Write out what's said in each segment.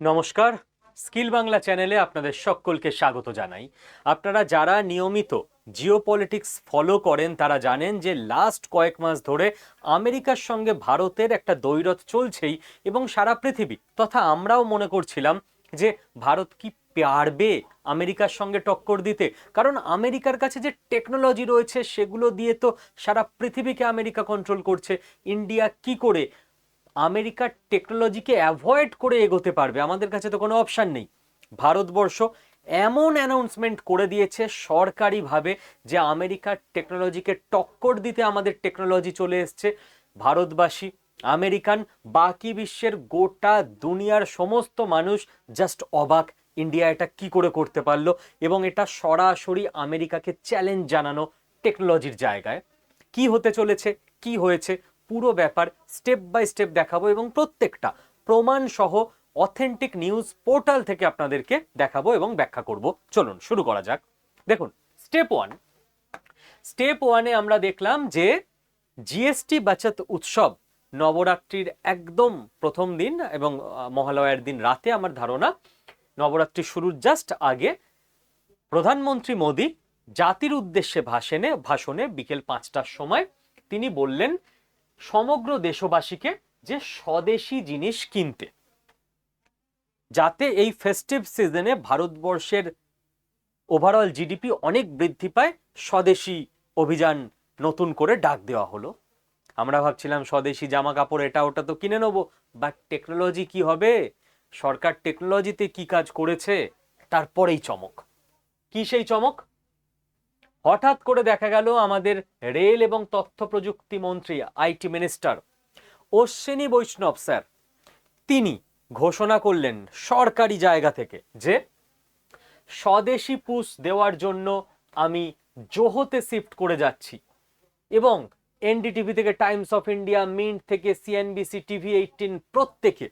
নমস্কার। স্কিল বাংলা চ্যানেলে আপনাদের সকলকে স্বাগত জানাই। আপনারা যারা নিয়মিত জিও পলিটিক্স ফলো করেন, তারা জানেন যে লাস্ট কয়েক মাস ধরে আমেরিকার সঙ্গে ভারতের একটা দৈরথ চলছেই এবং সারা পৃথিবী তথা আমরাও মনে করছিলাম যে ভারত কি পারবে আমেরিকার সঙ্গে টক্কর দিতে। কারণ আমেরিকার কাছে যে টেকনোলজি রয়েছে, সেগুলো দিয়ে তো সারা পৃথিবীকে আমেরিকা কন্ট্রোল করছে। ইন্ডিয়া কি করে আমেরিকার টেকনোলজিকে অ্যাভয়েড করে এগোতে পারবে। আমাদের কাছে তো কোনো অপশান নেই। ভারতবর্ষ এমন অ্যানাউন্সমেন্ট করে দিয়েছে সরকারিভাবে যে আমেরিকার টেকনোলজিকে টক্কর দিতে আমাদের টেকনোলজি চলে এসছে। ভারতবাসী, আমেরিকান, বাকি বিশ্বের গোটা দুনিয়ার সমস্ত মানুষ জাস্ট অবাক। ইন্ডিয়া এটা কি করে করতে পারল এবং এটা সরাসরি আমেরিকাকে চ্যালেঞ্জ জানানো টেকনোলজির জায়গায়। কি হতে চলেছে? কি হয়েছে? পুরো ব্যাপার স্টেপ বাই স্টেপ দেখাবো এবং প্রত্যেকটা প্রমাণ সহ অথেন্টিক নিউজ পোর্টাল থেকে আপনাদেরকে দেখাবো এবং ব্যাখ্যা করব। চলুন, শুরু করা যাক। দেখুন স্টেপ ওয়ান স্টেপ ওয়ানে আমরা দেখলাম যে জিএসটি বাচত উৎসব নবরাত্রির একদম প্রথম দিন এবং মহালয়ার দিন রাতে আমার ধারণা নবরাত্রি শুরুর জাস্ট আগে প্রধানমন্ত্রী মোদী জাতির উদ্দেশ্যে ভাষণে ভাষণে বিকেল পাঁচটার সময় তিনি বললেন সমগ্র দেশবাসীকে যে স্বদেশি জিনিস কিনতে। যাতে এই ফেস্টিভ সিজনে ভারতবর্ষের ওভারঅল জিডিপি অনেক বৃদ্ধি পায়, স্বদেশি অভিযান নতুন করে ডাক দেওয়া হলো। আমরা ভাবছিলাম স্বদেশি জামা কাপড় এটা ওটা তো কিনে নেব বাট টেকনোলজি কি হবে? সরকার টেকনোলজিতে কি কাজ করেছে? তারপরেই চমক। কি সেই চমক? হঠাৎ করে দেখা গেল আমাদের রেল এবং তথ্য প্রযুক্তি মন্ত্রী, আইটি মিনিস্টার অশ্বিনী বৈষ্ণব স্যার। তিনি ঘোষণা করলেন সরকারি জায়গা থেকে যে স্বদেশি পুষ দেওয়ার জন্য আমি জোহতে শিফট করে যাচ্ছি এবং এনডিটিভি থেকে, টাইমস অফ ইন্ডিয়া, মিন্ট থেকে, সিএনবিসি, টিভি এইটিন প্রত্যেকে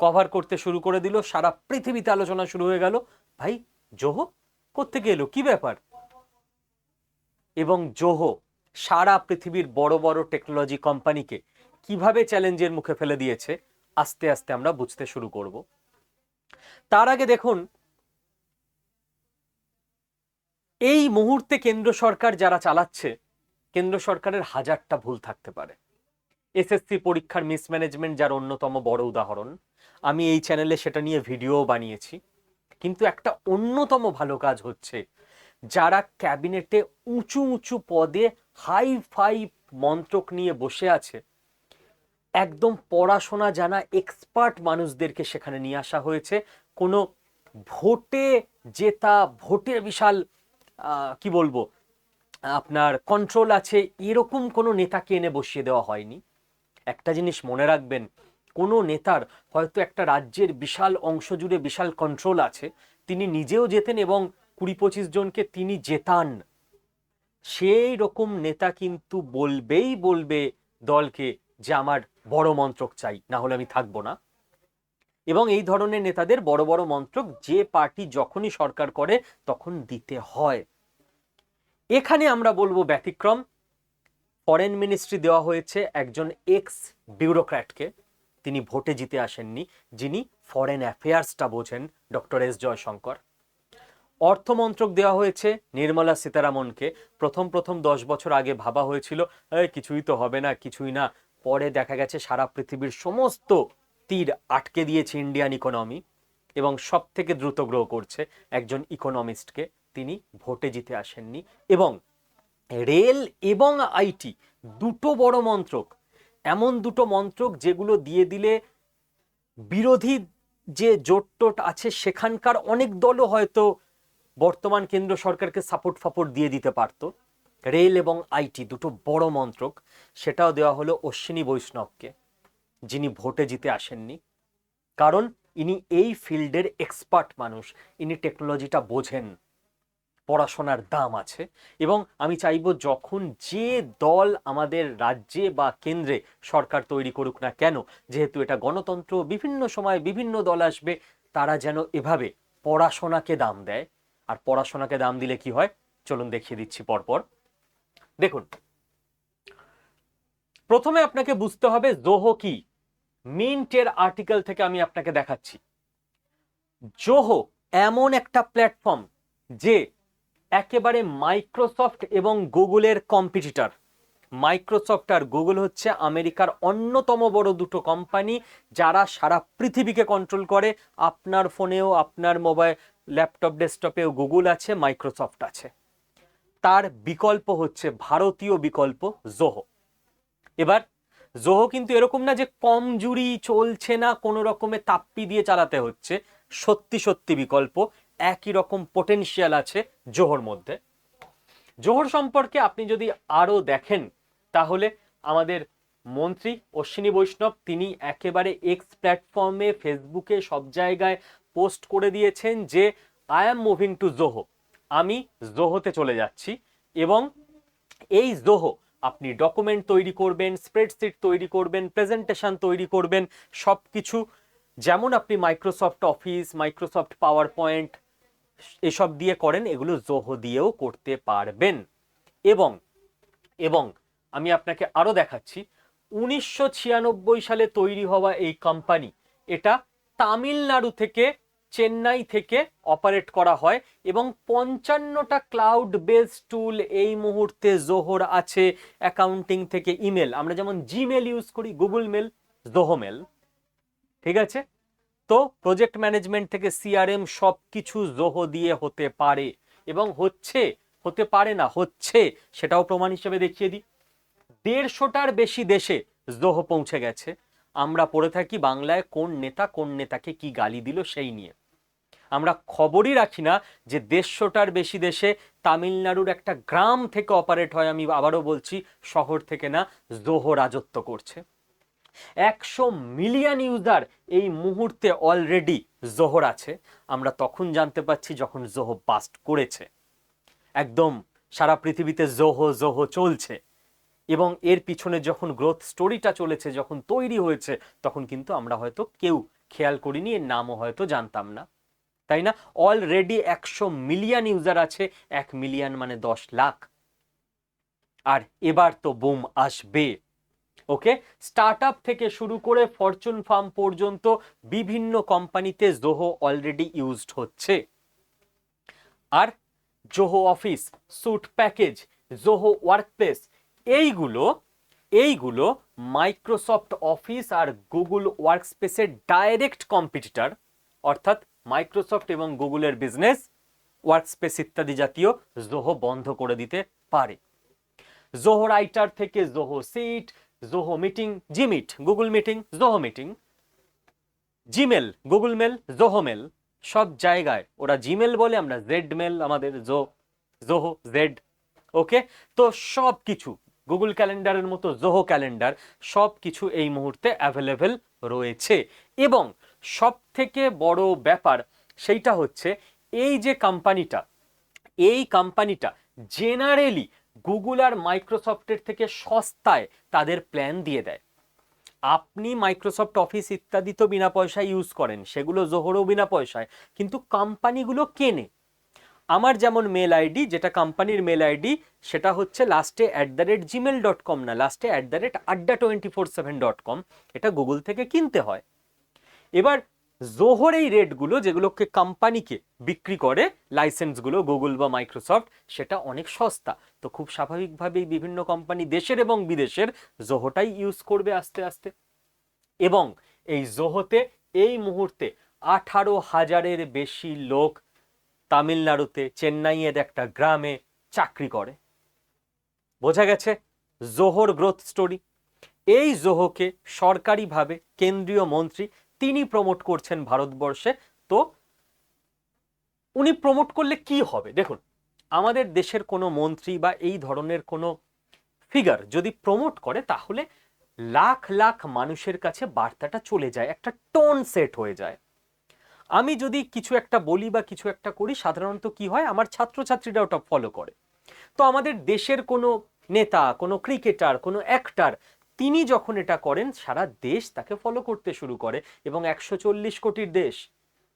কভার করতে শুরু করে দিল। সারা পৃথিবীতে আলোচনা শুরু হয়ে গেল। ভাই, জোহো কোত্থেকে এলো? কি ব্যাপার? এবং জোহো, সারা পৃথিবীর বড় বড় টেকনোলজি কোম্পানিকে কীভাবে চ্যালেঞ্জের মুখে ফেলে দিয়েছে, আস্তে আস্তে আমরা বুঝতে শুরু করব। তার আগে দেখুন, এই মুহূর্তে কেন্দ্র সরকার যারা চালাচ্ছে, কেন্দ্র সরকারের হাজারটা ভুল থাকতে পারে। এসএসসি পরীক্ষার মিসম্যানেজমেন্ট যার অন্যতম বড় উদাহরণ, আমি এই চ্যানেলে সেটা নিয়ে ভিডিও বানিয়েছি। কিন্তু একটা অন্যতম ভালো কাজ হচ্ছে যারা ক্যাবিনেটে উঁচু উঁচু পদে হাই ফাই মন্ত্রক নিয়ে বসে আছে, একদম পড়াশোনা জানা এক্সপার্ট মানুষদেরকে সেখানে নিয়ে আসা হয়েছে। কোনো ভোটে জেতা, ভোটের বিশাল কি বলব, আপনার কন্ট্রোল আছে, এরকম কোনো নেতাকে এনে বসিয়ে দেওয়া হয়নি। একটা জিনিস মনে রাখবেন, কোনো নেতার হয়তো একটা রাজ্যের বিশাল অংশ জুড়ে বিশাল কন্ট্রোল আছে, তিনি নিজেও যেতেন এবং কুড়ি পঁচিশ জনকে তিনি জেতান। সেই রকম নেতা কিন্তু বলবেই বলবে দলকে যে আমার বড় মন্ত্রক চাই, না হলে আমি থাকব না। এবং এই ধরনের নেতাদের বড় বড় মন্ত্রক যে পার্টি যখনই সরকার করে তখন দিতে হয়। এখানে আমরা বলব ব্যতিক্রম। ফরেন মিনিস্ট্রি দেওয়া হয়েছে একজন এক্স বিউরোক্র্যাটকে। তিনি ভোটে জিতে আসেননি, যিনি ফরেন অ্যাফেয়ার্সটা বোঝেন, ডক্টর এস জয়শঙ্কর। অর্থমন্ত্রক দেওয়া হয়েছে নির্মলা সীতারামনকে। প্রথম প্রথম দশ বছর আগে ভাবা হয়েছিল "এই, কিছুই তো হবে না কিছুই না। পরে দেখা গেছে সারা পৃথিবীর সমস্ত তীর আটকে দিয়েছে ইন্ডিয়ান ইকোনমি এবং সব থেকে দ্রুত গ্রো করছে একজন ইকোনমিস্টকে। তিনি ভোটে জিতে আসেননি এবং রেল এবং আইটি দুটো বড় মন্ত্রক। এমন দুটো মন্ত্রক যেগুলো দিয়ে দিলে বিরোধী যে জোট টোট আছে সেখানকার অনেক দলও হয়তো বর্তমান কেন্দ্র সরকারকে সাপোর্ট ফাপোর্ট দিয়ে দিতে পারতো। রেল এবং আইটি দুটো বড় মন্ত্রক, সেটাও দেওয়া হলো অশ্বিনী বৈষ্ণবকে, যিনি ভোটে জিতে আসেননি। কারণ ইনি এই ফিল্ডের এক্সপার্ট মানুষ, ইনি টেকনোলজিটা বোঝেন, পড়াশোনার দাম আছে। এবং আমি চাইব যখন যে দল আমাদের রাজ্যে বা কেন্দ্রে সরকার তৈরি করুক না কেন, যেহেতু এটা গণতন্ত্র, বিভিন্ন সময় বিভিন্ন দল আসবে, তারা যেন এভাবে পড়াশোনাকে দাম দেয়। আর পড়াশোনাকে দাম দিলে কি হয়? চলুন দেখিয়ে দিচ্ছি পরপর। দেখুন, প্রথমে আপনাকে বুঝতে হবে জোহো কি। মিন্টের আর্টিকেল থেকে আমি আপনাকে দেখাচ্ছি। জোহো এমন একটা প্ল্যাটফর্ম যে একেবারে মাইক্রোসফট এবং গুগলের কম্পিটিটার মাইক্রোসফট আর গুগল হচ্ছে আমেরিকার অন্যতম বড় দুটো কোম্পানি যারা সারা পৃথিবীকে কন্ট্রোল করে। আপনার ফোনেও আপনার মোবাইল ল্যাপটপ ডেস্কটপেও গুগল আছে, মাইক্রোসফট আছে। তার বিকল্প হচ্ছে ভারতীয় বিকল্প জোহো এবার জোহো কিন্তু এরকম না যে কম জুড়ি চলছে না, কোনো রকমে তাপ্পি দিয়ে চালাতে হচ্ছে। সত্যি সত্যি বিকল্প, একই রকম পোটেনশিয়াল আছে জোহর মধ্যে। জোহর সম্পর্কে আপনি যদি আরও দেখেন, তাহলে আমাদের মন্ত্রী অশ্বিনী বৈষ্ণব, তিনি একেবারে এক্স প্ল্যাটফর্মে ফেসবুকে সব জায়গায় পোস্ট করে দিয়েছেন যে, I am moving to Zoho. আমি জোহোতে চলে যাচ্ছি এবং এই জোহো আপনি ডকুমেন্ট তৈরি করবেন, স্প্রেডশিট তৈরি করবেন, প্রেজেন্টেশন তৈরি করবেন সব কিছু যেমন আপনি Microsoft office, Microsoft power point এসব দিয়ে করেন, এগুলো জোহো দিয়েও করতে পারবেন। এবং এবং আমি আপনাকে আরও দেখাচ্ছি, উনিশশো ছিয়ানব্বই সালে তৈরি হওয়া এই কোম্পানি এটা তামিলনাড়ু থেকে চেন্নাই থেকে অপারেট করা হয় এবং পঞ্চান্নটা ক্লাউড বেস টুল এই মুহূর্তে জোহর আছে অ্যাকাউন্টিং থেকে ইমেল আমরা যেমন জিমেল ইউজ করি গুগল মেল জোহো মেল ঠিক আছে? তো প্রজেক্ট ম্যানেজমেন্ট থেকে সিআরএম সব কিছু জোহো দিয়ে হতে পারে। এবং হচ্ছে, হতে পারে না, হচ্ছে, সেটাও প্রমাণ হিসেবে দেখিয়ে দিই। দেড়শোটার বেশি দেশে জোহো পৌঁছে গেছে। আমরা পড়ে থাকি বাংলায় কোন নেতা কোন নেতাকে কি গালি দিল সেই নিয়ে। আমরা খবরই রাখি না যে দেড়শোটার বেশি দেশে তামিলনাড়ুর একটা গ্রাম থেকে অপারেট হয়, আমি আবারও বলছি, শহর থেকে না জোহো রাজত্ব করছে। একশো মিলিয়ন ইউজার এই মুহূর্তে অলরেডি জোহর আছে। আমরা তখন জানতে পারছি যখন জোহো বাস্ট করেছে। একদম সারা পৃথিবীতে জোহো জোহো চলছে। এবং এর পিছনে যখন গ্রোথ স্টোরিটা চলেছে, যখন তৈরি হয়েছে, তখন কিন্তু আমরা হয়তো কেউ খেয়াল করিনি, এর নামও হয়তো জানতাম না। তাই না? অলরেডি একশো মিলিয়ন ইউজার আছে, এক মিলিয়ন মানে দশ লাখ। আর এবার তো বুম আসবে। ওকে স্টার্ট থেকে শুরু করে ফরচুন ফার্ম পর্যন্ত বিভিন্ন কোম্পানিতে জোহো অলরেডি ইউজড হচ্ছে। আর Zoho office suite package Zoho workplace এইগুলো এইগুলো মাইক্রোসফট অফিস আর গুগল ওয়ার্কস্পেসের ডাইরেক্ট কম্পিটিটার অর্থাৎ মাইক্রোসফট এবং গুগলের বিজনেস ওয়ার্কস্পেস ইত্যাদি জাতীয় জোহো বন্ধ করে দিতে পারে। জোহো রাইটার থেকে Zoho sheet Zoho meeting GMeet Google meeting Zoho meeting Gmail Google mail Zoho mail সব জায়গায় ওরা জিমেল বলে, আমরা জেড মেল আমাদের জো জোহো জেড ওকে তো সব কিছু গুগল ক্যালেন্ডারের মতো জোহো ক্যালেন্ডার সব কিছু এই মুহূর্তে অ্যাভেলেবেল রয়েছে। এবং সব থেকে বড় ব্যাপার সেইটা হচ্ছে এই যে কোম্পানিটা এই কোম্পানিটা জেনারেলি গুগল আর মাইক্রোসফটের থেকে সস্তায় তাদের প্ল্যান দিয়ে দেয়। আপনি মাইক্রোসফট অফিস ইত্যাদি তো বিনা পয়সায় ইউজ করেন, সেগুলো জোহরও বিনা পয়সায়, কিন্তু কোম্পানিগুলো কেনে? আমার যেমন মেল আইডি যেটা কোম্পানির মেল আইডি সেটা হচ্ছে লাস্টে at the rate Gmail dot com না লাস্টে অ্যাট দ্য রেট আড্ডা twenty four seven dot com এটা গুগল থেকে কিনতে হয়। এবার জোহর এই রেটগুলো যেগুলোকে কোম্পানিকে বিক্রি করে লাইসেন্সগুলো গুগল বা মাইক্রোসফট সেটা অনেক সস্তা। তো খুব স্বাভাবিকভাবেই বিভিন্ন কোম্পানি দেশের এবং বিদেশের জোহোটাই ইউজ করবে আস্তে আস্তে। এবং এই জোহোতে এই মুহূর্তে আঠারো হাজারের বেশি লোক তামিলনাড়ুতে চেন্নাইয়ের একটা গ্রামে চাকরি করে। বোঝা গেছে? জোহর গ্রোথ স্টোরি এই জোহোকে সরকারিভাবে কেন্দ্রীয় মন্ত্রী তিনি প্রমোট করছেন ভারতবর্ষে। তো উনি প্রমোট করলে কি হবে? দেখুন, আমাদের দেশের কোনো মন্ত্রী বা এই ধরনের কোনো ফিগার যদি প্রমোট করে, তাহলে লাখ লাখ মানুষের কাছে বার্তাটা চলে যায়, একটা টোন সেট হয়ে যায়। আমি যদি কিছু একটা বলি বা কিছু একটা করি, সাধারণত কি হয়, আমার ছাত্রছাত্রীরা ওটা ফলো করে। তো আমাদের দেশের কোনো নেতা, কোনো ক্রিকেটার কোনো অ্যাক্টার তিনি যখন এটা করেন, সারা দেশ তাকে ফলো করতে শুরু করে এবং একশো চল্লিশ কোটির দেশ।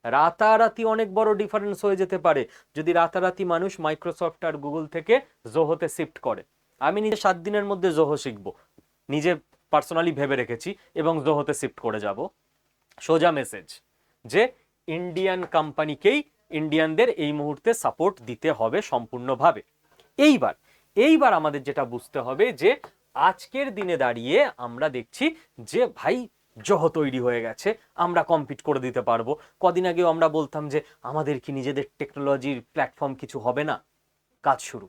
রাতারাতি অনেক বড় ডিফারেন্স হয়ে যেতে পারে যদি রাতারাতি মানুষ মাইক্রোসফট আর গুগল থেকে জোহোতে শিফট করে। আমি নিজে সাত দিনের মধ্যে জোহো শিখব। নিজে পার্সোনালি ভেবে রেখেছি এবং জোহোতে শিফট করে যাব। সোজা মেসেজ যে ইন্ডিয়ান কোম্পানিকেই ইন্ডিয়ানদের এই মুহূর্তে সাপোর্ট দিতে হবে সম্পূর্ণভাবে। এইবার এইবার আমাদের যেটা বুঝতে হবে যে আজকের দিনে দাঁড়িয়ে আমরা দেখছি যে ভাই জহ তৈরি হয়ে গেছে, আমরা কম্পিট করে দিতে পারব। কদিন আগেও আমরা বলতাম যে আমাদের কি নিজেদের টেকনোলজির প্ল্যাটফর্ম কিছু হবে না? কাজ শুরু।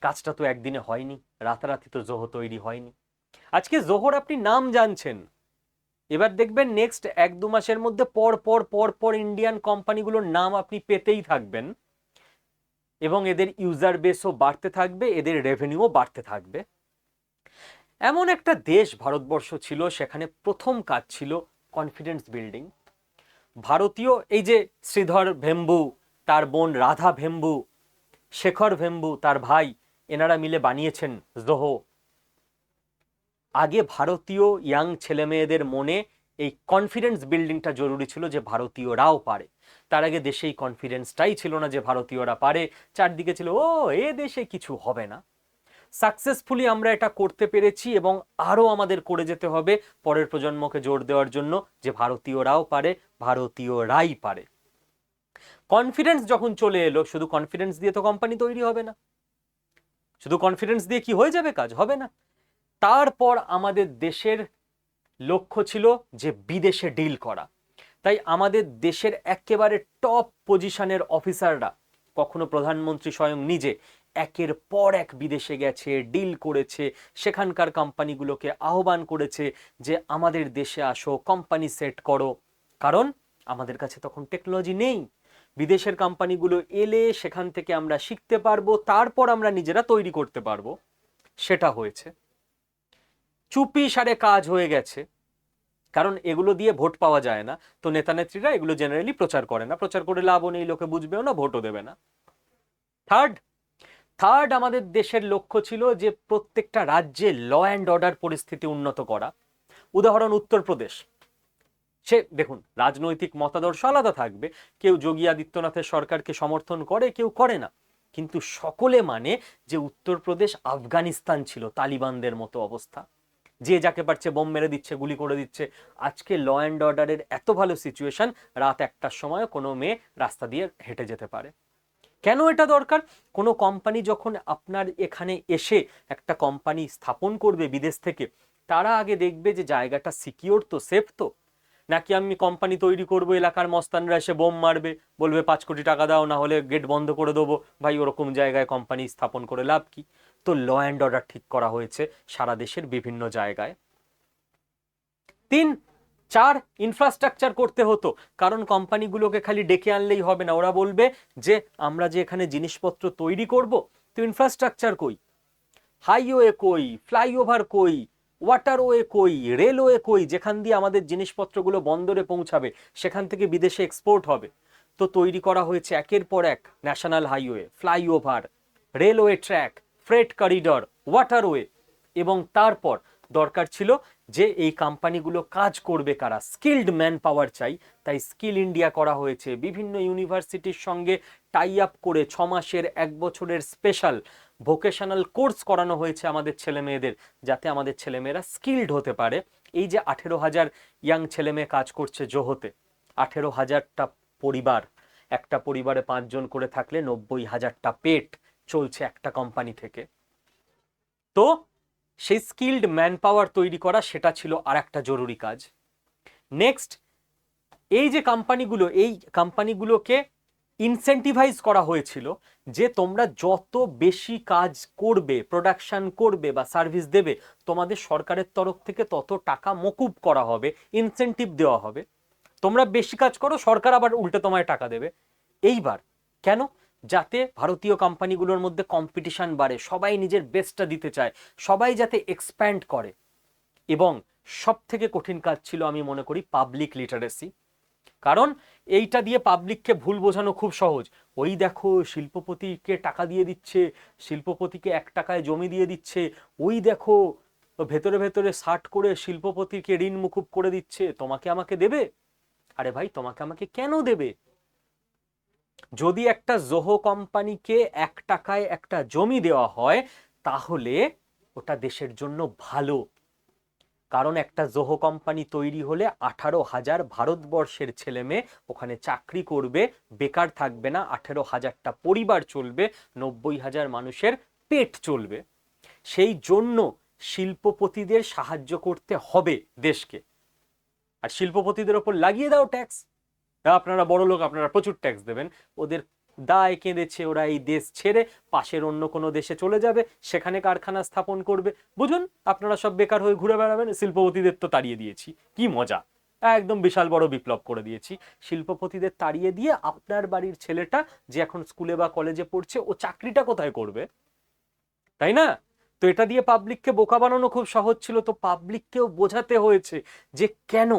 কাজটা তো একদিনে হয়নি, রাতারাতি তো জোহ তৈরি হয়নি। আজকে জোহর আপনি নাম জানছেন। এবার দেখবেন নেক্সট এক দু মাসের মধ্যে পর পর পর পর ইন্ডিয়ান কোম্পানিগুলোর নাম আপনি পেতেই থাকবেন। এবং এদের ইউজার বেসও বাড়তে থাকবে, এদের রেভিনিউও বাড়তে থাকবে। এমন একটা দেশ ভারতবর্ষ ছিল, সেখানে প্রথম কাজ ছিল কনফিডেন্স বিল্ডিং ভারতীয় এই যে শ্রীধর ভেম্বু, তার বোন রাধা ভেম্বু, শেখর ভেম্বু, তার ভাই, এনারা মিলে বানিয়েছেন জোহো। আগে ভারতীয় ইয়াং ছেলেমেয়েদের মনে এই কনফিডেন্স বিল্ডিংটা জরুরি ছিল যে ভারতীয়রাও পারে। তার আগে দেশে এই কনফিডেন্সটাই ছিল না যে ভারতীয়রা পারে, চারদিকে ছিল, ও, এ দেশে কিছু হবে না। সাকসেসফুলি আমরা এটা করতে পেরেছি এবং আরও আমাদের করে যেতে হবে। পরের প্রজন্মকে জোর দেওয়ার জন্য যে ভারতীয়রাও পারে, ভারতীয়রাই পারে। কনফিডেন্স যখন চলে এলো, শুধু কনফিডেন্স দিয়ে তো কোম্পানি তৈরি হবে না। শুধু কনফিডেন্স দিয়ে কি হয়ে যাবে কাজ? হবে না। তারপর আমাদের দেশের লক্ষ্য ছিল যে বিদেশে ডিল করা। তাই আমাদের দেশের একেবারে টপ পজিশনের অফিসাররা কখনো প্রধানমন্ত্রী স্বয়ং নিজে একের পর এক বিদেশে গেছে ডিল করেছে, সেখানকার কোম্পানিগুলোকে আহ্বান করেছে যে আমাদের দেশে আসো কোম্পানি সেট করো। কারণ আমাদের কাছে তখন টেকনোলজি নেই। বিদেশের কোম্পানিগুলো এলে সেখান থেকে আমরা শিখতে পারব, তারপর আমরা নিজেরা তৈরি করতে পারব। সেটা হয়েছে। চুপি সারে কাজ হয়ে গেছে। কারণ এগুলো দিয়ে ভোট পাওয়া যায় না। তো নেতা নেত্রীরা এগুলো জেনারেলি প্রচার করে না। প্রচার করে লাভও নেই, লোকে বুঝবেও না, ভোটও দেবে না। থার্ড থার্ড আমাদের দেশের লক্ষ্য ছিল যে প্রত্যেকটা রাজ্যে ল অ্যান্ড অর্ডার পরিস্থিতি উন্নত করা। উদাহরণ, উত্তরপ্রদেশ। সে, দেখুন, রাজনৈতিক মতাদর্শ আলাদা থাকবে। কেউ যোগী আদিত্যনাথের সরকারকে সমর্থন করে, কেউ করে না। কিন্তু সকলে মানে যে উত্তরপ্রদেশ আফগানিস্তান ছিল, তালিবানদের মতো অবস্থা। যে যাকে পারছে বোম মেরে দিচ্ছে, গুলি করে দিচ্ছে। আজকে ল অ্যান্ড অর্ডারের এত ভালো সিচুয়েশন রাত একটার সময় কোনো মেয়ে রাস্তা দিয়ে হেঁটে যেতে পারে। কেন এটা দরকার? কোনো কোম্পানি যখন আপনার এখানে এসে একটা কোম্পানি স্থাপন করবে বিদেশ থেকে, তারা আগে দেখবে যে জায়গাটা সিকিওর তো সেফ তো। নাকি আমি কোম্পানি তৈরি করব, এলাকার মস্তানরা এসে বোম মারবে, বলবে, পাঁচ কোটি টাকা দাও, না হলে গেট বন্ধ করে দেবো। ভাই, ওরকম জায়গায় কোম্পানি স্থাপন করে লাভ কি? তো ল অ্যান্ড অর্ডার ঠিক করা হয়েছে সারা দেশের বিভিন্ন জায়গায়। তিন চার ইনফ্রাস্ট্রাকচার করতে হতো। কারণ কোম্পানিগুলোকে খালি ডেকে আনলেই হবে না। ওরা বলবে যে, আমরা যে এখানে জিনিসপত্র তৈরি করব, তো ইনফ্রাস্ট্রাকচার কই? হাইওয়ে কই? ফ্লাইওভার কই? ওয়াটারওয়ে কই? রেলওয়ে কই? যেখান দিয়ে আমাদের জিনিসপত্রগুলো বন্দরে পৌঁছাবে, সেখান থেকে বিদেশে এক্সপোর্ট হবে। তো তৈরি করা হয়েছে একের পর এক national highway flyover railway track freight corridor waterway এবং তারপর দরকার ছিল যে এই কোম্পানিগুলো কাজ করবে কারা? স্কিল্ড ম্যান পাওয়ার চাই। তাই স্কিল ইন্ডিয়া করা হয়েছে। বিভিন্ন ইউনিভার্সিটির সঙ্গে টাই আপ করে ছ মাসের এক বছরের স্পেশাল ভোকেশনাল কোর্স করানো হয়েছে আমাদের ছেলে মেয়েদের যাতে আমাদের ছেলেমেয়েরা স্কিল্ড হতে পারে। এই যে আঠেরো হাজার ইয়াং ছেলে মেয়ে কাজ করছে জোহতে, আঠেরো হাজারটা পরিবার, একটা পরিবারে পাঁচজন করে থাকলে নব্বই হাজারটা পেট চলছে একটা কোম্পানি থেকে। তো সেই স্কিল্ড ম্যান পাওয়ার তৈরি করা সেটা ছিল আর একটা জরুরি কাজ। নেক্সট এই যে কোম্পানিগুলো এই কোম্পানিগুলোকে ইনসেন্টিভাইজ করা হয়েছিল যে তোমরা যত বেশি কাজ করবে প্রোডাকশন করবে বা সার্ভিস দেবে, তোমাদের সরকারের তরফ থেকে তত টাকা মকুব করা হবে ইনসেন্টিভ দেওয়া হবে। তোমরা বেশি কাজ করো, সরকার আবার উল্টে তোমায় টাকা দেবে। এইবার, কেন? যাতে ভারতীয় কোম্পানিগুলোর মধ্যে কম্পিটিশন বাড়ে, সবাই নিজের বেস্টটা দিতে চায়, সবাই যাতে এক্সপ্যান্ড করে। এবং সব থেকে কঠিন কাজ ছিল আমি মনে করি পাবলিক লিটারেসি কারণ এইটা দিয়ে পাবলিককে ভুল বোঝানো খুব সহজ। ওই দেখো শিল্পপতিকে টাকা দিয়ে দিচ্ছে, শিল্পপতিকে এক টাকায় জমি দিয়ে দিচ্ছে, ওই দেখো ভেতরে ভেতরে ষাট করে শিল্পপতিকে ঋণ মুকুব করে দিচ্ছে, তোমাকে আমাকে দেবে? আরে ভাই, তোমাকে আমাকে কেন দেবে? যদি একটা জোহো কোম্পানিকে এক টাকায় একটা জমি দেওয়া হয়, তাহলে ওটা দেশের জন্য ভালো। কারণ একটা জোহো কোম্পানি তৈরি হলে আঠারো হাজার ভারতবর্ষের ছেলে মেয়ে ওখানে চাকরি করবে, বেকার থাকবে না, আঠেরো হাজারটা পরিবার চলবে, নব্বই হাজার মানুষের পেট চলবে। সেই জন্য শিল্পপতিদের সাহায্য করতে হবে দেশকে। আর শিল্পপতিদের ওপর লাগিয়ে দাও ট্যাক্স। আপনারা বড় লোক, আপনারা প্রচুর ট্যাক্স দেবেন। ওদের দায় কেঁদেছে ওরা এই দেশ ছেড়ে, পাশের অন্য কোনো দেশে চলে যাবে, সেখানে কারখানা স্থাপন করবে। বুঝুন, আপনারা সব বেকার হয়ে ঘুরে বেড়াবেন, শিল্পপতিদের তো তাড়িয়ে দিয়েছি। কি মজা! একদম বিশাল বড় বিপ্লব করে দিয়েছি। শিল্পপতিদের তাড়িয়ে দিয়ে আপনার বাড়ির ছেলেটা যে এখন স্কুলে বা কলেজে পড়ছে, ও চাকরিটা কোথায় করবে? তাই না? তো এটা দিয়ে পাবলিককে বোকা বানানো খুব সহজ ছিল। তো পাবলিককেও বোঝাতে হয়েছে যে কেন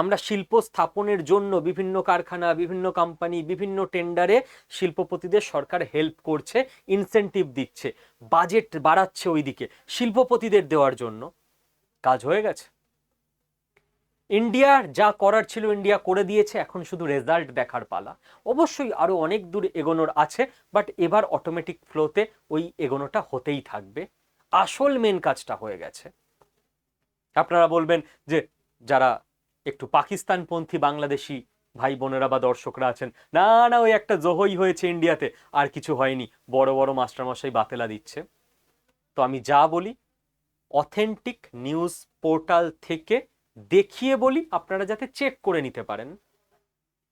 আমরা শিল্প স্থাপনের জন্য বিভিন্ন কারখানা, বিভিন্ন কোম্পানি বিভিন্ন টেন্ডারে শিল্পপতিদের সরকার হেল্প করছে ইনসেনটিভ দিচ্ছে বাজেট বাড়াচ্ছে ওইদিকে, শিল্পপতিদের দেওয়ার জন্য। কাজ হয়ে গেছে। ইন্ডিয়ার যা করার ছিল ইন্ডিয়া করে দিয়েছে, এখন শুধু রেজাল্ট দেখার পালা। অবশ্যই আরও অনেক দূর এগোনোর আছে বাট এবার অটোমেটিক ফ্লোতে ওই এগোনোটা হতেই থাকবে। আসল মেন কাজটা হয়ে গেছে। আপনারা বলবেন যে, যারা একটু পাকিস্তানপন্থী বাংলাদেশি ভাই বোনেরা বা দর্শকরা আছেন। না না, ওই একটা জহই হয়েছে ইন্ডিয়াতে, আর কিছু হয়নি। বড় বড় মাস্টারমশাই বাতেলা দিচ্ছে। তো আমি যা বলি, অথেন্টিক নিউজ পোর্টাল থেকে দেখিয়ে বলি, আপনারা যাতে চেক করে নিতে পারেন।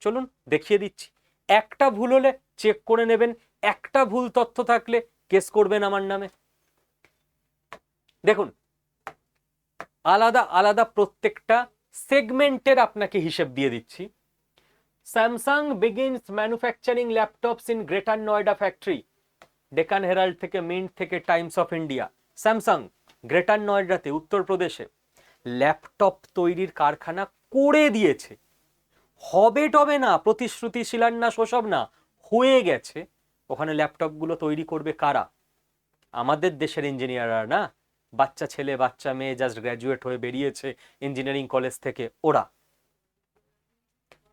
চলুন, দেখিয়ে দিচ্ছি। একটা ভুল হলে চেক করে নেবেন, একটা ভুল তথ্য থাকলে কেস করবেন আমার নামে। দেখুন, আলাদা আলাদা প্রত্যেকটা সেগমেন্টের আপনাকে হিসেব দিয়ে দিচ্ছি। Samsung begins manufacturing laptops in greater Noida factory Deccan Herald থেকে মিন্ট থেকে Times of India Samsung greater নয়ডাতে উত্তরপ্রদেশে ল্যাপটপ তৈরির কারখানা করে দিয়েছে। হবে টবে না, প্রতিশ্রুতি শিলান্যাস, ওসব না, হয়ে গেছে। ওখানে ল্যাপটপগুলো তৈরি করবে কারা? আমাদের দেশের ইঞ্জিনিয়াররা না? বাচ্চা ছেলে, বাচ্চা মেয়ে জাস্ট গ্র্যাজুয়েট হয়ে বেরিয়েছে ইঞ্জিনিয়ারিং কলেজ থেকে। ওরা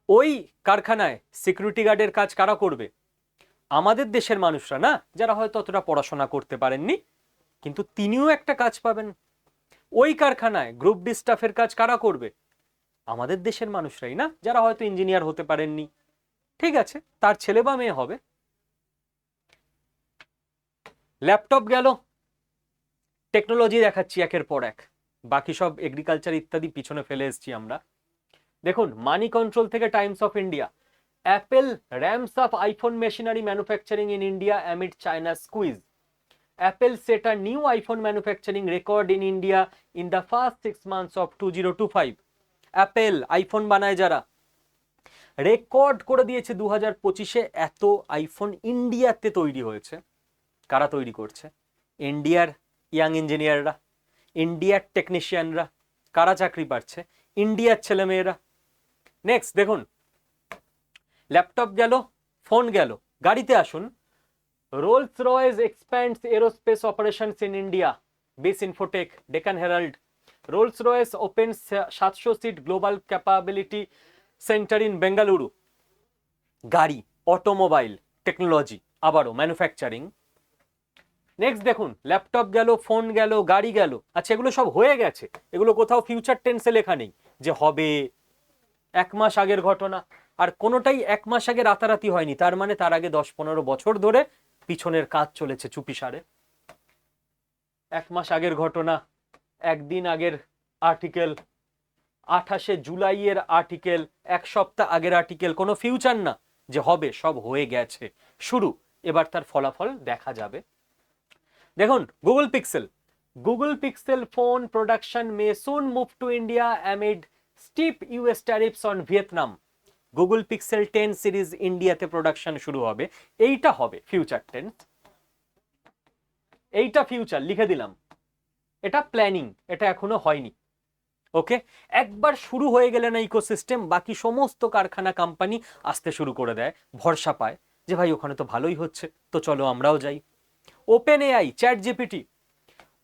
ওই কারখানায় সিকিউরিটি গার্ডের কাজ কারা করবে? আমাদের দেশের মানুষরা, না? যারা হয়তো অতটা পড়াশোনা করতে পারেননি, কিন্তু তিনিও একটা কাজ পাবেন। ওই কারখানায় গ্রুপ ডি স্টাফের কাজ কারা করবে? আমাদের দেশের মানুষরাই, না? যারা হয়তো ইঞ্জিনিয়ার হতে পারেননি। ঠিক আছে, তার ছেলে বা মেয়ে হবে। ল্যাপটপ গেল। টেকনোলজি দেখাচ্ছি একের পর এক। বাকি সব এগ্রিকালচার ইত্যাদি পিছনে ফেলে এসেছি আমরা। দেখুন মানি কন্ট্রোল থেকে Times of India Apple ramps of iPhone machinery manufacturing in India amid China squeeze Apple set a new iPhone manufacturing record in India in the first six the first six months of 2025. Apple iPhone বানায় যারা। Record করে দিয়েছে দু হাজার পঁচিশে এত iPhone ইন্ডিয়াতে তৈরি হয়েছে। কারা তৈরি করছে? ইন্ডিয়ার ইয়াং ইঞ্জিনিয়াররা ইন্ডিয়ার টেকনিশিয়ানরা কারা চাকরি পাচ্ছে ইন্ডিয়ার ছেলেমেয়েরা নেক্সট দেখুন ল্যাপটপ গেল ফোন গেল গাড়িতে আসুন Rolls Royce expands aerospace operations in India base infotech Deccan Herald Rolls Royce open সাতশো seat global capability centre in Bengaluru গাড়ি অটোমোবাইল টেকনোলজি আবারও ম্যানুফ্যাকচারিং নেক্সট দেখুন ল্যাপটপ গেল ফোন গেল, গাড়ি গেল। আচ্ছা এগুলো সব হয়ে গেছে। এগুলো কোথাও ফিউচার টেন্সে লেখা নেই যে হবে এক মাস আগের ঘটনা। আর কোনোটাই এক মাস আগে রাতারাতি হয়নি। তার মানে তার আগে দশ পনেরো বছর ধরে পিছনের কাজ চলেছে চুপিসারে এক মাস আগের ঘটনা, একদিন আগের আর্টিকেল আঠাশে জুলাইয়ের আর্টিকেল এক সপ্তাহ আগের আর্টিকেল কোনো ফিউচার না যে হবে, সব হয়ে গেছে। শুরু, এবার তার ফলাফল দেখা যাবে। দেখুন Google pixel Google pixel phone production may soon move to India amid steep US tariffs on Vietnam Google pixel ten series ইন্ডিয়াতে প্রোডাকশন শুরু হবে। এইটা হবে ফিউচার টেন্স এইটা ফিউচার লিখে দিলাম। এটা প্ল্যানিং এটা এখনও হয়নি। ওকে একবার শুরু হয়ে গেলে না ইকোসিস্টেম বাকি সমস্ত কারখানা কোম্পানি আসতে শুরু করে দেয়। ভরসা পায় যে ভাই, ওখানে তো ভালোই হচ্ছে। তো চলো আমরাও যাই। OpenAI ChatGPT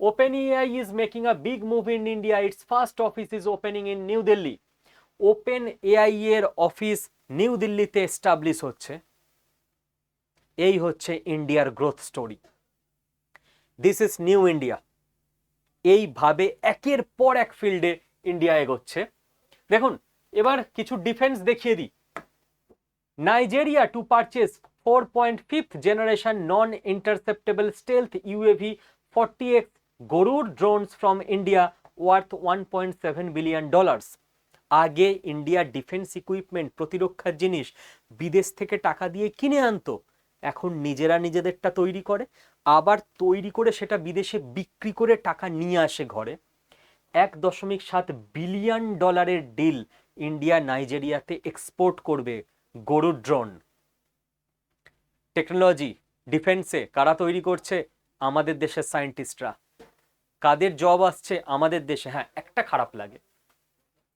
OpenAI is making a big move in India its first office is opening in new Delhi OpenAI এর অফিস নিউ দিল্লিতে এস্টাবলিশ হচ্ছে। এই হচ্ছে ইন্ডিয়ার growth story this is new India এইভাবে একের পর এক ফিল্ডে ইন্ডিয়া এগোচ্ছে। দেখুন, এবার কিছু ডিফেন্স দেখিয়ে দিই। Nigeria to purchase four point fifth generation non interceptable stealth UAV forty X গরুর drones from India worth one point seven billion dollars আগে ইন্ডিয়া ডিফেন্স ইকুইপমেন্ট প্রতিরক্ষার জিনিস বিদেশ থেকে টাকা দিয়ে কিনে আনতো, এখন নিজেরা নিজেদেরটা তৈরি করে, আবার তৈরি করে সেটা বিদেশে বিক্রি করে টাকা নিয়ে আসে ঘরে। এক দশমিক সাত বিলিয়ন ডলারের ডিল ইন্ডিয়া নাইজেরিয়াতে এক্সপোর্ট করবে গরুর ড্রোন টেকনোলজি, ডিফেন্সে কারা তৈরি করছে? আমাদের দেশের সায়েন্টিস্টরা। কাদের জব আসছে? আমাদের দেশে। হ্যাঁ একটা খারাপ লাগে।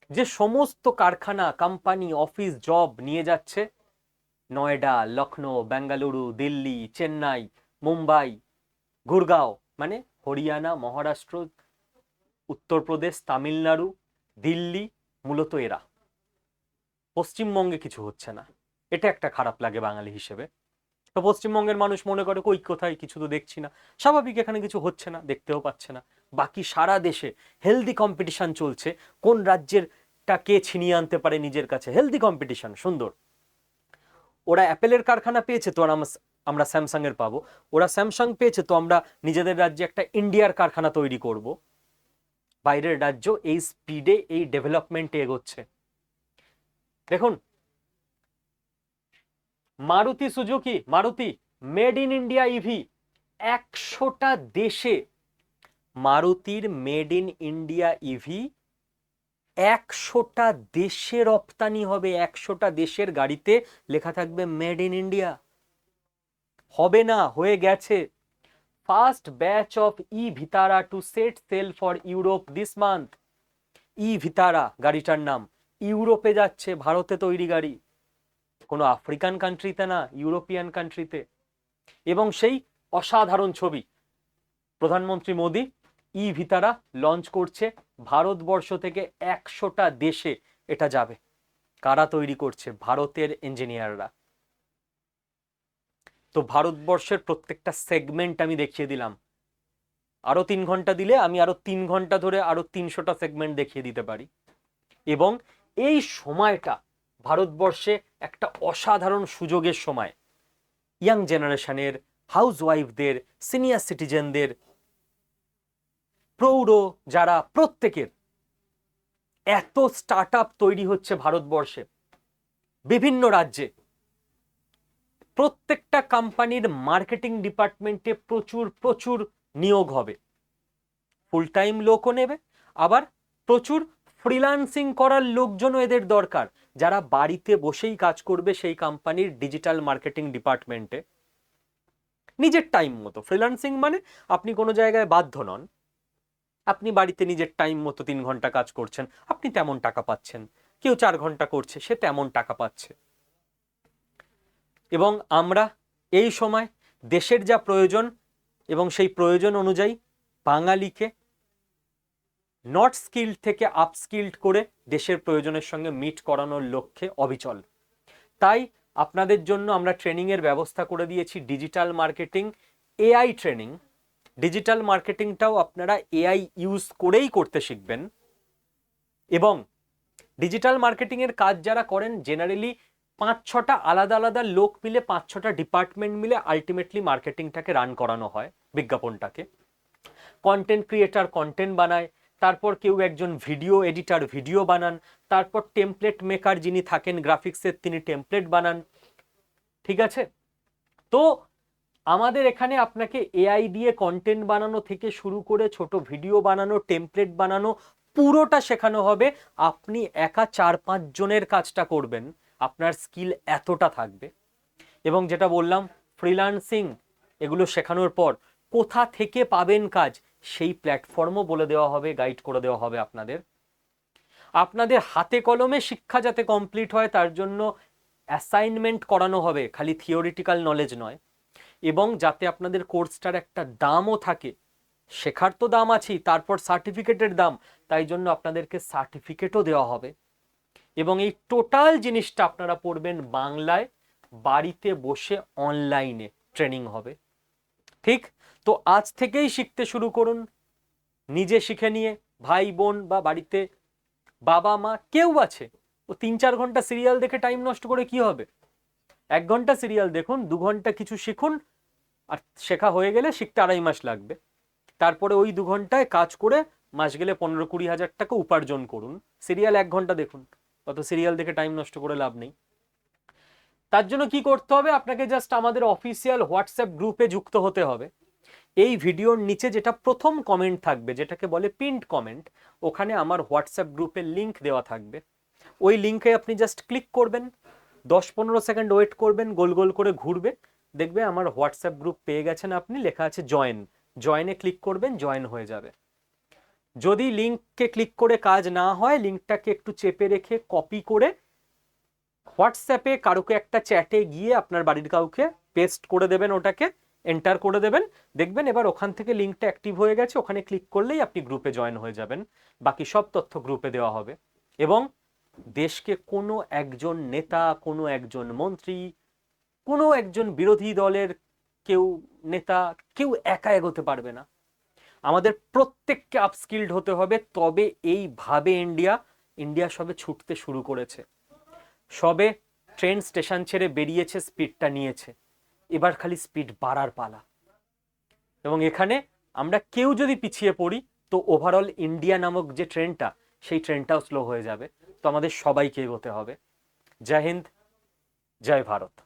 যে সমস্ত কারখানা কোম্পানি অফিস জব নিয়ে যাচ্ছে, নয়ডা, লখনৌ, বেঙ্গালুরু, দিল্লি, চেন্নাই, মুম্বাই, গুরগাঁও মানে হরিয়ানা, মহারাষ্ট্র, উত্তরপ্রদেশ, তামিলনাড়ু, দিল্লি, মূলত এরা। পশ্চিমবঙ্গে কিছু হচ্ছে না। এটা একটা খারাপ লাগে বাঙালি হিসেবে। তো পশ্চিমবঙ্গের মানুষ মনে করে, কই, কোথায়? কিছু তো দেখছি না। স্বাভাবিক এখানে কিছু হচ্ছে না, দেখতেও পাচ্ছে না। বাকি সারা দেশে হেলদি কম্পিটিশন চলছে। কোন রাজ্যেরটা কে ছিনিয়ে আনতে পারে নিজের কাছে? হেলদি কম্পিটিশন সুন্দর। ওরা অ্যাপেলের কারখানা পেয়েছে তো আমরা- আমরা স্যামসাং এর পাবো। ওরা স্যামসাং পেয়েছে তো আমরা নিজেদের রাজ্যে একটা ইন্ডিয়ার কারখানা তৈরি করব। বাইরের রাজ্য এই স্পিডে এই ডেভেলপমেন্টে এগোচ্ছে। দেখুন Maruti Suzuki, Maruti, made in India EV একশোটা দেশে মারুতির মেড ইন ইন্ডিয়া ইভি একশোটা দেশে রপ্তানি হবে, একশোটা দেশের গাড়িতে লেখা থাকবে মেড ইন ইন্ডিয়া। হবে না, হয়ে গেছে। First batch of E Vitara to set sail for Europe this month. E Vitara, গাড়িটার নাম। ইউরোপে যাচ্ছে, ভারতে তৈরি গাড়ি। কোনো আফ্রিকান কান্ট্রিতে না, ইউরোপিয়ান কান্ট্রিতে এবং সেই অসাধারণ ছবি, প্রধানমন্ত্রী মোদী ই ভিতারা লঞ্চ করছে ভারতবর্ষ থেকে একশোটা দেশে এটা যাবে। কারা তৈরি করছে? ভারতের ইঞ্জিনিয়াররা তো ভারতবর্ষের প্রত্যেকটা সেগমেন্ট আমি দেখিয়ে দিলাম। আরও তিন ঘণ্টা দিলে আমি আরও তিন ঘণ্টা ধরে আরও তিনশোটা সেগমেন্ট দেখিয়ে দিতে পারি। এবং এই সময়টা ভারতবর্ষে একটা অসাধারণ সুযোগের সময়। ইয়াং জেনারেশনের হাউস ওয়াইফদের সিনিয়র সিটিজেনদের, প্রৌঢ় যারা প্রত্যেকের, এত স্টার্ট তৈরি হচ্ছে ভারতবর্ষে। বিভিন্ন রাজ্যে। প্রত্যেকটা কোম্পানির মার্কেটিং ডিপার্টমেন্টে প্রচুর প্রচুর নিয়োগ হবে। ফুল টাইম লোকও নেবে, আবার প্রচুর ফ্রিল্যান্সিং করার লোকজনও এদের দরকার। যারা বাড়িতে বসেই কাজ করবে সেই কোম্পানির ডিজিটাল মার্কেটিং ডিপার্টমেন্টে নিজের টাইম মতো। ফ্রিল্যান্সিং মানে আপনি কোনো জায়গায় বাধ্য নন। আপনি বাড়িতে নিজের টাইম মতো তিন ঘণ্টা কাজ করছেন, আপনি তেমন টাকা পাচ্ছেন। কেউ চার ঘণ্টা করছে, সে তেমন টাকা পাচ্ছে। এবং আমরা এই সময় দেশের যা প্রয়োজন এবং সেই প্রয়োজন অনুযায়ী বাঙালিকে নট স্কিল্ড থেকে আপস্কিল্ড করে দেশের প্রয়োজনের সঙ্গে মিট করানোর লক্ষ্যে অবিচল। তাই আপনাদের জন্য আমরা ট্রেনিংয়ের ব্যবস্থা করে দিয়েছি digital marketing, AI training. Digital মার্কেটিংটাও আপনারা এআই ইউজ করেই করতে শিখবেন। এবং ডিজিটাল মার্কেটিংয়ের কাজ যারা করেন জেনারেলি পাঁচ ছটা আলাদা আলাদা লোক মিলে পাঁচ ছটা ডিপার্টমেন্ট মিলে আলটিমেটলি মার্কেটিংটাকে রান করানো হয়, বিজ্ঞাপনটাকে। কন্টেন্ট ক্রিয়েটার কন্টেন্ট বানায় তারপর কেউ একজন ভিডিও এডিটার ভিডিও বানান, তারপর টেমপ্লেট মেকার যিনি থাকেন গ্রাফিক্সের তিনি টেমপ্লেট বানান, ঠিক আছে? তো আমাদের এখানে আপনাকে এআই দিয়ে কন্টেন্ট বানানো থেকে শুরু করে ছোট ভিডিও বানানো টেমপ্লেট বানানো পুরোটা শেখানো হবে। আপনি একা চার পাঁচ জনের কাজটা করবেন, আপনার স্কিল এতটা থাকবে। এবং যেটা বললাম ফ্রিল্যান্সিং এগুলো শেখানোর পর কোথা থেকে পাবেন কাজ? সেই প্ল্যাটফর্মও বলে দেওয়া হবে গাইড করে দেওয়া হবে আপনাদের। আপনাদের হাতে কলমে শিক্ষা যাতে কমপ্লিট হয়, তার জন্য অ্যাসাইনমেন্ট করানো হবে, খালি থিওরিটিক্যাল নলেজ নয়। এবং যাতে আপনাদের কোর্সটার একটা দামও থাকে। শেখার তো দাম আছেই, তারপর সার্টিফিকেটের দাম, তাই জন্য আপনাদেরকে সার্টিফিকেটও দেওয়া হবে। এবং এই টোটাল জিনিসটা আপনারা পড়বেন বাংলায়, বাড়িতে বসে অনলাইনে ট্রেনিং হবে। ঠিক? তো আজ থেকেই শিখতে শুরু করুন। নিজে শিখে নিয়ে ভাই, বোন বা বাড়িতে বাবা, মা কেউ আছে, ও তিন চার ঘণ্টা সিরিয়াল দেখে টাইম নষ্ট করে কি হবে? এক ঘণ্টা সিরিয়াল দেখুন, দু ঘণ্টা কিছু শিখুন, আর শেখা হয়ে গেলে শিখতে আড়াই মাস লাগবে। তারপরে ওই দু ঘন্টায় কাজ করে মাস গেলে পনেরো কুড়ি হাজার টাকা উপার্জন করুন। সিরিয়াল এক ঘণ্টা দেখুন, অত সিরিয়াল দেখে টাইম নষ্ট করে লাভ নেই। তার জন্য কি করতে হবে? আপনাকে জাস্ট আমাদের অফিসিয়াল হোয়াটসঅ্যাপ গ্রুপে যুক্ত হতে হবে। এই ভিডিওর নিচে যেটা প্রথম কমেন্ট থাকবে, যেটাকে বলে পিন্ট কমেন্ট ওখানে আমার হোয়াটসঅ্যাপ গ্রুপের লিংক দেওয়া থাকবে। ওই লিঙ্কে আপনি জাস্ট ক্লিক করবেন, দশ পনেরো সেকেন্ড ওয়েট করবেন, গোল গোল করে ঘুরবে। দেখবে আমার হোয়াটসঅ্যাপ গ্রুপ পেয়ে গেছেন আপনি, লেখা আছে জয়েন জয়েনে ক্লিক করবেন জয়েন হয়ে যাবে। যদি লিঙ্ককে ক্লিক করে কাজ না হয় লিঙ্কটাকে একটু চেপে রেখে কপি করে হোয়াটসঅ্যাপে কারোকে একটা চ্যাটে গিয়ে আপনার বাড়ির কাউকে পেস্ট করে দেবেন ওটাকে। এন্টার করে দেবেন। দেখবেন এবার ওখান থেকে লিঙ্কটা অ্যাক্টিভ হয়ে গেছে। ওখানে ক্লিক করলেই আপনি গ্রুপে জয়েন হয়ে যাবেন। বাকি সব তথ্য গ্রুপে দেওয়া হবে। এবং দেশকে কোনো একজন নেতা, কোনো একজন মন্ত্রী, কোনো একজন বিরোধী দলের কেউ নেতা, কেউ একা এগোতে পারবে না। আমাদের প্রত্যেককে আপস্কিল্ড হতে হবে। তবে এইভাবে ইন্ডিয়া ইন্ডিয়া সবে ছুটতে শুরু করেছে। সবে ট্রেন স্টেশন ছেড়ে বেরিয়েছে স্পিডটা নিয়েছে। এবার খালি স্পিড বাড়ার পালা। এবং এখানে আমরা কেউ যদি পিছিয়ে পড়ি, তো ওভারঅল ইন্ডিয়া নামক যে ট্রেনটা, সেই ট্রেনটাও স্লো হয়ে যাবে। তো আমাদের সবাইকে এগোতে হবে। জয় হিন্দ, জয় ভারত।